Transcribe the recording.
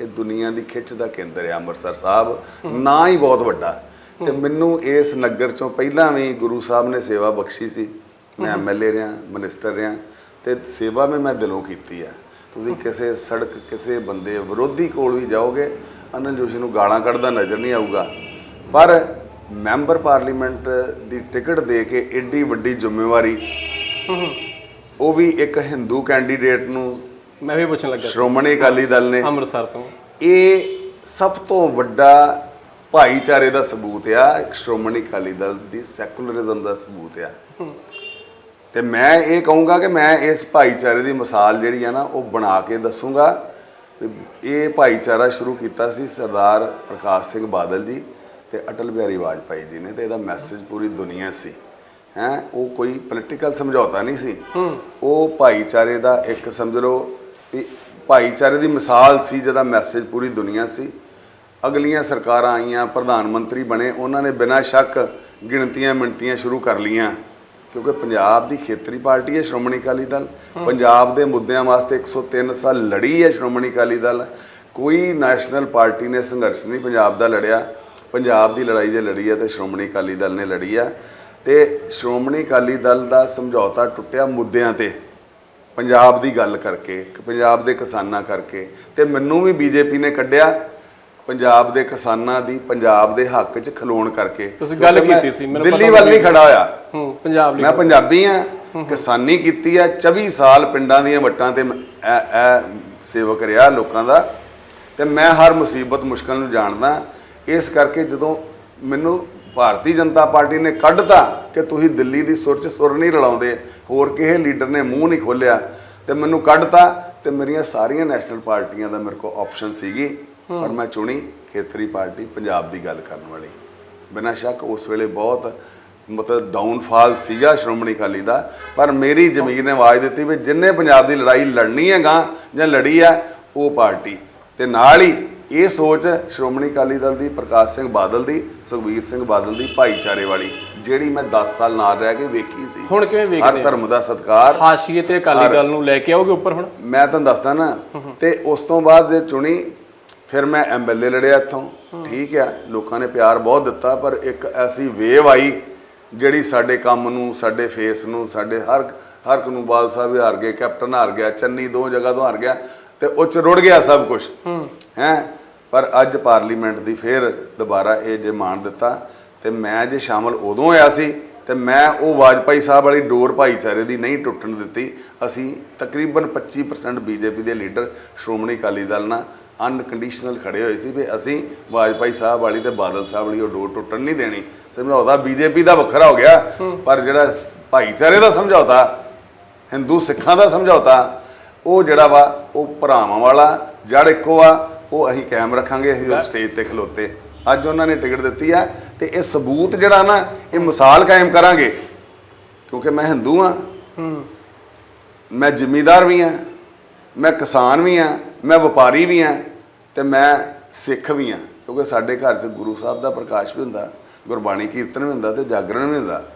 ਇਹ ਦੁਨੀਆ ਦੀ ਖਿੱਚ ਦਾ ਕੇਂਦਰ ਹੈ ਅੰਮ੍ਰਿਤਸਰ ਸਾਹਿਬ। ਨਾ ਹੀ ਬਹੁਤ ਵੱਡਾ ਤੇ ਮੈਨੂੰ ਇਸ ਨਗਰ ਚੋਂ ਪਹਿਲਾਂ ਵੀ ਗੁਰੂ ਸਾਹਿਬ ਨੇ ਸੇਵਾ ਬਖਸ਼ੀ ਸੀ। ਮੈਂ ਐਮਐਲਏ ਰਿਹਾ ਮਿਨਿਸਟਰ ਰਿਹਾ ਤੇ ਸੇਵਾ ਵੀ ਮੈਂ ਦਿਲੋਂ ਕੀਤੀ ਆ ਤੁਸੀਂ ਕਿਸੇ ਸੜਕ ਕਿਸੇ ਬੰਦੇ ਵਿਰੋਧੀ ਕੋਲ ਵੀ ਜਾਓਗੇ ਅਨਿਲ ਜੋਸ਼ੀ ਨੂੰ ਗਾਲਾਂ ਕੱਢਦਾ ਨਜ਼ਰ ਨਹੀਂ ਆਊਗਾ। ਪਰ ਮੈਂਬਰ ਪਾਰਲੀਮੈਂਟ ਦੀ ਟਿਕਟ ਦੇ ਕੇ ਏਡੀ ਵੱਡੀ ਜ਼ਿੰਮੇਵਾਰੀ ਉਹ ਵੀ ਇੱਕ ਹਿੰਦੂ ਕੈਂਡੀਡੇਟ ਨੂੰ ਮੈਂ ਵੀ ਪੁੱਛਣ ਲੱਗਾ। ਸ਼੍ਰੋਮਣੀ ਅਕਾਲੀ ਦਲ ਨੇ। ਅੰਮ੍ਰਿਤਸਰ ਤੋਂ। ਇਹ ਸਭ ਤੋਂ ਵੱਡਾ ਭਾਈਚਾਰੇ ਦਾ ਸਬੂਤ ਆ ਇੱਕ ਸ਼੍ਰੋਮਣੀ ਅਕਾਲੀ ਦਲ ਦੀ ਸੈਕੂਲਰਿਜ਼ਮ ਦਾ ਸਬੂਤ ਆ। ਤੇ ਮੈਂ ਇਹ ਕਹੂੰਗਾ ਕਿ ਮੈਂ ਇਸ ਭਾਈਚਾਰੇ ਦੀ ਮਿਸਾਲ ਜਿਹੜੀ ਆ ਨਾ ਉਹ ਬਣਾ ਕੇ ਦੱਸੂਗਾ। ਇਹ ਭਾਈਚਾਰਾ ਸ਼ੁਰੂ ਕੀਤਾ ਸੀ ਸਰਦਾਰ ਪ੍ਰਕਾਸ਼ ਸਿੰਘ ਬਾਦਲ ਜੀ ਤੇ ਅਟਲ ਬਿਹਾਰੀ ਵਾਜਪਾਈ ਜੀ ਨੇ ਤੇ ਇਹਦਾ ਮੈਸੇਜ ਪੂਰੀ ਦੁਨੀਆ ਸੀ। ਹੈ ਉਹ ਕੋਈ ਪੋਲੀਟੀਕਲ ਸਮਝੌਤਾ ਨਹੀਂ ਸੀ। ਉਹ ਭਾਈਚਾਰੇ ਦਾ ਇੱਕ ਸਮਝ ਲਓ ਵੀ ਭਾਈਚਾਰੇ ਦੀ ਮਿਸਾਲ ਸੀ ਜਿਹਦਾ ਮੈਸੇਜ ਪੂਰੀ ਦੁਨੀਆ ਸੀ। ਅਗਲੀਆਂ ਸਰਕਾਰਾਂ ਆਈਆਂ ਪ੍ਰਧਾਨ ਮੰਤਰੀ ਬਣੇ ਉਹਨਾਂ ਨੇ ਬਿਨਾਂ ਸ਼ੱਕ ਗਿਣਤੀਆਂ ਮਿਣਤੀਆਂ ਸ਼ੁਰੂ ਕਰ ਲੀਆਂ ਕਿਉਂਕਿ ਪੰਜਾਬ ਦੀ ਖੇਤਰੀ ਪਾਰਟੀ ਹੈ ਸ਼੍ਰੋਮਣੀ ਅਕਾਲੀ ਦਲ। ਪੰਜਾਬ ਦੇ ਮੁੱਦਿਆਂ ਵਾਸਤੇ 103 ਸਾਲ ਲੜੀ ਹੈ ਸ਼੍ਰੋਮਣੀ ਅਕਾਲੀ ਦਲ। ਕੋਈ ਨੈਸ਼ਨਲ ਪਾਰਟੀ ਨੇ ਸੰਘਰਸ਼ ਨਹੀਂ ਪੰਜਾਬ ਦਾ ਲੜਿਆ। ਪੰਜਾਬ ਦੀ ਲੜਾਈ ਜੇ ਲੜੀ ਹੈ ਤੇ ਸ਼੍ਰੋਮਣੀ ਅਕਾਲੀ ਦਲ ਨੇ ਲੜੀ ਆ ਤੇ ਸ਼੍ਰੋਮਣੀ ਅਕਾਲੀ ਦਲ ਦਾ ਸਮਝੌਤਾ ਟੁੱਟਿਆ ਮੁੱਦਿਆਂ ਤੇ। ਪੰਜਾਬ ਦੀ ਗੱਲ ਕਰਕੇ ਪੰਜਾਬ ਦੇ ਕਿਸਾਨਾਂ ਕਰਕੇ ਤੇ ਮੈਨੂੰ ਵੀ ਬੀਜੇਪੀ ਨੇ ਕੱਢਿਆ ਪੰਜਾਬ ਦੇ ਕਿਸਾਨਾਂ ਦੀ ਪੰਜਾਬ ਦੇ ਹੱਕ 'ਚ ਖਲੋਣ ਕਰਕੇ। ਤੁਸੀਂ ਗੱਲ ਕੀਤੀ ਸੀ, ਮੈਨੂੰ ਦਿੱਲੀ ਵੱਲ ਨਹੀਂ ਖੜਾ ਹੋਇਆ। ਹੂੰ ਪੰਜਾਬ ਲਈ ਮੈਂ ਪੰਜਾਬੀ ਆ ਕਿਸਾਨੀ ਕੀਤੀ ਆ 24 ਸਾਲ ਪਿੰਡਾਂ ਦੀਆਂ ਵੱਟਾਂ ਤੇ ਇਹ ਸੇਵਕ ਰਿਹਾ ਲੋਕਾਂ ਦਾ। ਤੇ ਮੈਂ ਹਰ ਮੁਸੀਬਤ ਮੁਸ਼ਕਲ ਨੂੰ ਜਾਣਦਾ। ਇਸ ਕਰਕੇ ਜਦੋਂ ਮੈਨੂੰ ਭਾਰਤੀ ਜਨਤਾ ਪਾਰਟੀ ਨੇ ਕੱਢਤਾ ਕਿ ਤੁਸੀਂ ਦਿੱਲੀ ਦੀ ਸੁਰ 'ਚ ਸੁਰ ਨਹੀਂ ਰਲਾਉਂਦੇ। ਹੋਰ ਕਿਸੇ ਲੀਡਰ ਨੇ ਮੂੰਹ ਨਹੀਂ ਖੋਲਿਆ ਤੇ ਮੈਨੂੰ ਕੱਢਤਾ ਤੇ ਮੇਰੀਆਂ ਸਾਰੀਆਂ ਨੈਸ਼ਨਲ ਪਾਰਟੀਆਂ ਦਾ ਮੇਰੇ ਕੋਲ ਆਪਸ਼ਨ ਸੀਗੀ। ਪਰ ਮੈਂ ਚੁਣੀ ਖੇਤਰੀ ਪਾਰਟੀ ਪੰਜਾਬ ਦੀ ਗੱਲ ਕਰਨ ਵਾਲੀ। ਬਿਨਾਂ ਸ਼ੱਕ ਉਸ ਵੇਲੇ ਬਹੁਤ ਮਤਲਬ ਡਾਊਨਫਾਲ ਸੀਗਾ ਸ਼੍ਰੋਮਣੀ ਅਕਾਲੀ ਦਾ। ਪਰ ਮੇਰੀ ਜ਼ਮੀਰ ਨੇ ਆਵਾਜ਼ ਦਿੱਤੀ ਵੀ ਜਿੰਨੇ ਪੰਜਾਬ ਦੀ ਲੜਾਈ ਲੜਨੀ ਹੈ ਗਾਂ ਜਾਂ ਲੜੀ ਹੈ ਉਹ ਪਾਰਟੀ। ਤੇ ਨਾਲ ਹੀ ਇਹ ਸੋਚ ਸ਼੍ਰੋਮਣੀ ਅਕਾਲੀ ਦਲ ਦੀ ਪ੍ਰਕਾਸ਼ ਸਿੰਘ ਬਾਦਲ ਦੀ ਸੁਖਬੀਰ ਸਿੰਘ ਬਾਦਲ ਦੀ ਭਾਈਚਾਰੇ ਵਾਲੀ ਜਿਹੜੀ ਮੈਂ 10 ਸਾਲ ਨਾਲ ਰਹਿ ਕੇ ਵੇਖੀ ਸੀ। ਹੁਣ ਕਿਵੇਂ ਹਰ ਵੇਖਦੇ ਧਰਮ ਦਾ ਸਤਿਕਾਰ ਹਾਸ਼ੀਏ ਤੇ ਅਕਾਲੀ ਦਲ ਨੂੰ ਲੈ ਕੇ ਆਓਗੇ ਉੱਪਰ ਹੁਣ? ਮੈਂ ਤੁਹਾਨੂੰ ਦੱਸਦਾ ਨਾ ਤੇ ਉਸ ਤੋਂ ਬਾਅਦ ਜੇ ਚੁਣੀ ਫਿਰ ਮੈਂ ਐਮਐਲਏ ਲੜਿਆ ਇੱਥੋਂ। ਠੀਕ ਆ ਲੋਕਾਂ ਨੇ ਪਿਆਰ ਬਹੁਤ ਦਿੱਤਾ ਪਰ ਇੱਕ ਐਸੀ ਵੇਵ ਆਈ ਜਿਹੜੀ ਸਾਡੇ ਕੰਮ ਨੂੰ ਸਾਡੇ ਫੇਸ ਨੂੰ ਸਾਡੇ ਹਰ ਹਰ ਨੂੰ ਬਾਲ ਸਾਹਿਬ ਹਾਰ ਗਏ ਕੈਪਟਨ ਹਾਰ ਗਿਆ ਚੰਨੀ ਦੋ ਜਗ੍ਹਾ ਤੋਂ ਹਾਰ ਗਿਆ ਤੇ ਉਹ ਚ ਰੁੜ ਗਿਆ ਸਭ ਕੁਝ ਹੈ? ਪਰ ਅੱਜ ਪਾਰਲੀਮੈਂਟ ਦੀ ਫਿਰ ਦੁਬਾਰਾ ਇਹ ਜੇ ਮਾਣ ਦਿੱਤਾ ਤੇ ਮੈਂ ਜੇ ਸ਼ਾਮਲ ਉਦੋਂ ਹੋਇਆ ਸੀ ਤੇ ਮੈਂ ਉਹ ਵਾਜਪਾਈ ਸਾਹਿਬ ਵਾਲੀ ਡੋਰ ਭਾਈਚਾਰੇ ਦੀ ਨਹੀਂ ਟੁੱਟਣ ਦਿੱਤੀ। ਅਸੀਂ ਤਕਰੀਬਨ 25% ਬੀਜੇਪੀ ਦੇ ਲੀਡਰ ਸ਼੍ਰੋਮਣੀ ਅਕਾਲੀ ਦਲ ਨਾਲ ਅਨਕੰਡੀਸ਼ਨਲ ਖੜੇ ਹੋਏ ਸੀ ਵੀ ਅਸੀਂ ਵਾਜਪਾਈ ਸਾਹਿਬ ਵਾਲੀ ਤੇ ਬਾਦਲ ਸਾਹਿਬ ਵਾਲੀ ਉਹ ਡੋਰ ਟੁੱਟਣ ਨਹੀਂ ਦੇਣੀ। ਸਮਝੌਤਾ ਬੀਜੇਪੀ ਦਾ ਵੱਖਰਾ ਹੋ ਗਿਆ, ਪਰ ਜਿਹੜਾ ਭਾਈਚਾਰੇ ਦਾ ਸਮਝੌਤਾ, ਹਿੰਦੂ ਸਿੱਖਾਂ ਦਾ ਸਮਝੌਤਾ, ਉਹ ਜਿਹੜਾ ਵਾ, ਉਹ ਭਰਾਵਾਂ ਵਾਲਾ, ਜੜ ਇੱਕੋ ਆ ਉਹ ਅਸੀਂ ਕਾਇਮ ਰੱਖਾਂਗੇ ਅਸੀਂ ਉਹ ਸਟੇਜ ਤੇ ਖਲੋਤੇ। ਅੱਜ ਉਹਨਾਂ ਨੇ ਟਿਕਟ ਦਿੱਤੀ ਆ ਤੇ ਇਹ ਸਬੂਤ ਜਿਹੜਾ ਨਾ ਇਹ ਮਿਸਾਲ ਕਾਇਮ ਕਰਾਂਗੇ। ਕਿਉਂਕਿ ਮੈਂ ਹਿੰਦੂ ਆ। ਹੂੰ। ਮੈਂ ਜ਼ਿਮੀਦਾਰ ਵੀ ਆ। ਮੈਂ ਕਿਸਾਨ ਵੀ ਆ। ਮੈਂ ਵਪਾਰੀ ਵੀ ਆ। ਤੇ ਮੈਂ ਸਿੱਖ ਵੀ ਆ। ਕਿਉਂਕਿ ਸਾਡੇ ਘਰ 'ਚ ਗੁਰੂ ਸਾਹਿਬ ਦਾ ਪ੍ਰਕਾਸ਼ ਵੀ ਹੁੰਦਾ ਗੁਰਬਾਣੀ ਕੀਰਤਨ ਵੀ ਹੁੰਦਾ ਤੇ ਜਾਗਰਣ ਵੀ ਹੁੰਦਾ।